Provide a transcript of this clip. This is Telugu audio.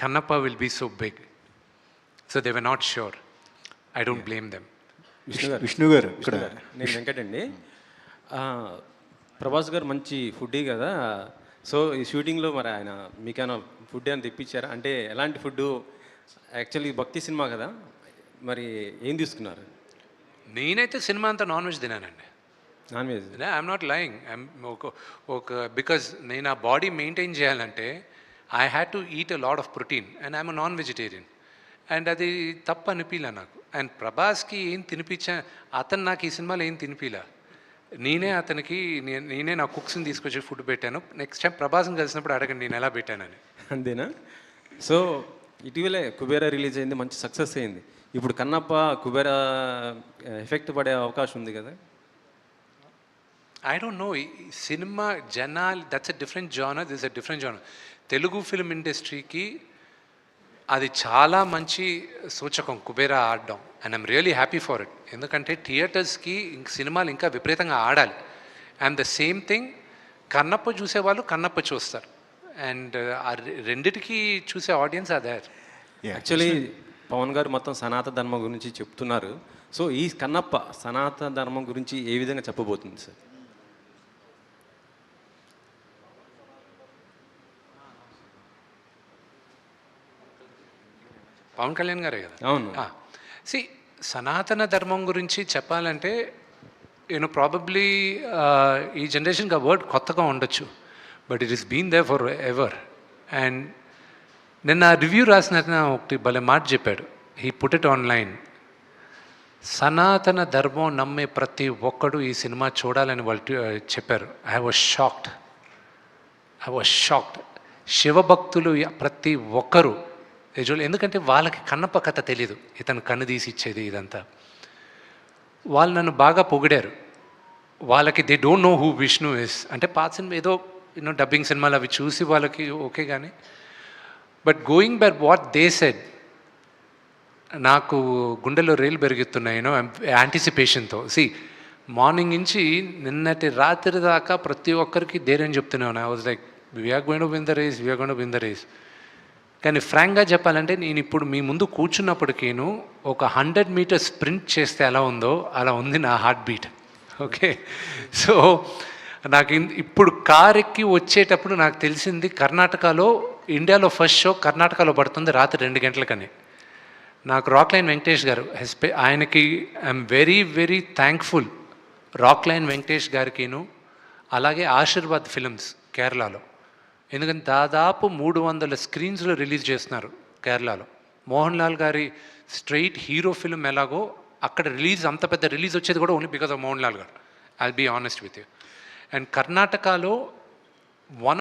Kannappa will be so big. So they were not sure. I don't blame them. Vishnu గారు. విష్ణు గారు ఇక్కడ నేను వెంకట్ అండి ఆ, ప్రభాస్ గారు మంచి ఫుడ్డీ కదా. సో ఈ షూటింగ్లో మరి ఆయన మీకేమైనా ఫుడ్ అని తెప్పించారా? అంటే ఎలాంటి ఫుడ్ యాక్చువల్లీ భక్తి సినిమా కదా. మరి ఏం తీసుకున్నారు? నేనైతే సినిమా అంతా non veg తినానండి non veg I'm not lying I'm ఒక ఒక బికాజ్ నేను ఆ బాడీ మెయింటైన్ చేయాలంటే I had to eat a lot of protein and I'm non vegetarian and అది తప్పు అనిపించలే నాకు. అండ్ ప్రభాస్కి ఏం తినిపించా అతను నాకు ఈ సినిమాలో ఏం తినిపిలా? నేనే అతనికి నేనే నా కుక్స్ని తీసుకొచ్చి ఫుడ్ పెట్టాను. నెక్స్ట్ టైం ప్రభాస్ని కలిసినప్పుడు అడగండి నేను ఎలా పెట్టానని. అంతేనా? సో ఇటీవలే కుబేరా రిలీజ్ అయింది మంచి సక్సెస్ అయింది. ఇప్పుడు కన్నప్ప కుబేరా ఎఫెక్ట్ పడే అవకాశం ఉంది కదా? ఐ డోంట్ నో సినిమా జనాలు that's a different genre this a different genre Telugu film ఇండస్ట్రీకి అది చాలా మంచి సూచకం కుబేరా ఆడడం. And I'm really happy for it ఎందుకంటే థియేటర్స్కి ఇంక సినిమాలు ఇంకా విపరీతంగా ఆడాలి. And the same thing Kannappa చూసేవాళ్ళు కన్నప్ప చూస్తారు. అండ్ ఆ రె- రెండిటికి చూసే ఆడియన్స్ అదే. యాక్చువల్లీ పవన్ గారు మొత్తం సనాతన ధర్మం గురించి చెప్తున్నారు. సో ఈ కన్నప్ప సనాతన ధర్మం గురించి ఏ విధంగా చెప్పబోతుంది సార్ పవన్ కళ్యాణ్ గారే కదా. అవును. సి సనాతన ధర్మం గురించి చెప్పాలంటే నేను ప్రాబబ్లీ ఈ జనరేషన్కి ఆ వర్డ్ కొత్తగా ఉండొచ్చు. But it is been there forever. And నిన్న రివ్యూ రాసిన ఒకటి భలే మాట చెప్పాడు. He put it online. సనాతన ధర్మం నమ్మే ప్రతి ఒక్కడు ఈ సినిమా చూడాలని వాళ్ళు చెప్పారు. I was shocked. I was shocked. శివభక్తులు ప్రతి ఒక్కరూ యజువల్ ఎందుకంటే వాళ్ళకి కన్నప్ప కథ తెలియదు ఇతను కన్ను తీసి ఇచ్చేది ఇదంతా. వాళ్ళు నన్ను బాగా పొగిడారు. వాళ్ళకి they don't know who Vishnu is. అంటే పాత సినిమా ఏదో యూనో డబ్బింగ్ సినిమాలు అవి చూసి వాళ్ళకి ఓకే కానీ but going by what they said నాకు గుండెలో రేలు పెరుగుతున్నాయినో యాంటిసిపేషన్తో సి మార్నింగ్ నుంచి నిన్నటి రాత్రి దాకా ప్రతి ఒక్కరికి ధైర్యం చెప్తున్నాను. I was like we're going win the race we're going win the race కానీ ఫ్రాంక్గా చెప్పాలంటే నేను ఇప్పుడు మీ ముందు కూర్చున్నప్పటికీను ఒక హండ్రెడ్ మీటర్స్ స్ప్రింట్ చేస్తే ఎలా ఉందో అలా ఉంది నా హార్ట్ బీట్. ఓకే? సో నాకు ఇన్- ఇప్పుడు కార్ ఎక్కి వచ్చేటప్పుడు నాకు తెలిసింది కర్ణాటకలో ఇండియాలో ఫస్ట్ షో కర్ణాటకలో పడుతుంది రాత్రి రెండు గంటలకని. నాకు రాక్ లైన్ వెంకటేష్ గారు హెస్పె ఆయనకి I'm very very thankful Rockline Venkatesh గారికిను అలాగే ఆశీర్వాద్ ఫిలిమ్స్ కేరళలో. ఎందుకంటే దాదాపు మూడు వందల స్క్రీన్స్లో రిలీజ్ చేస్తున్నారు కేరళలో. మోహన్ లాల్ గారి స్ట్రైట్ హీరో ఫిల్మ్ ఎలాగో అక్కడ రిలీజ్ అంత పెద్ద రిలీజ్ వచ్చేది కూడా only because of Mohanlal garu. I'll be honest with you and కర్ణాటకలో వన్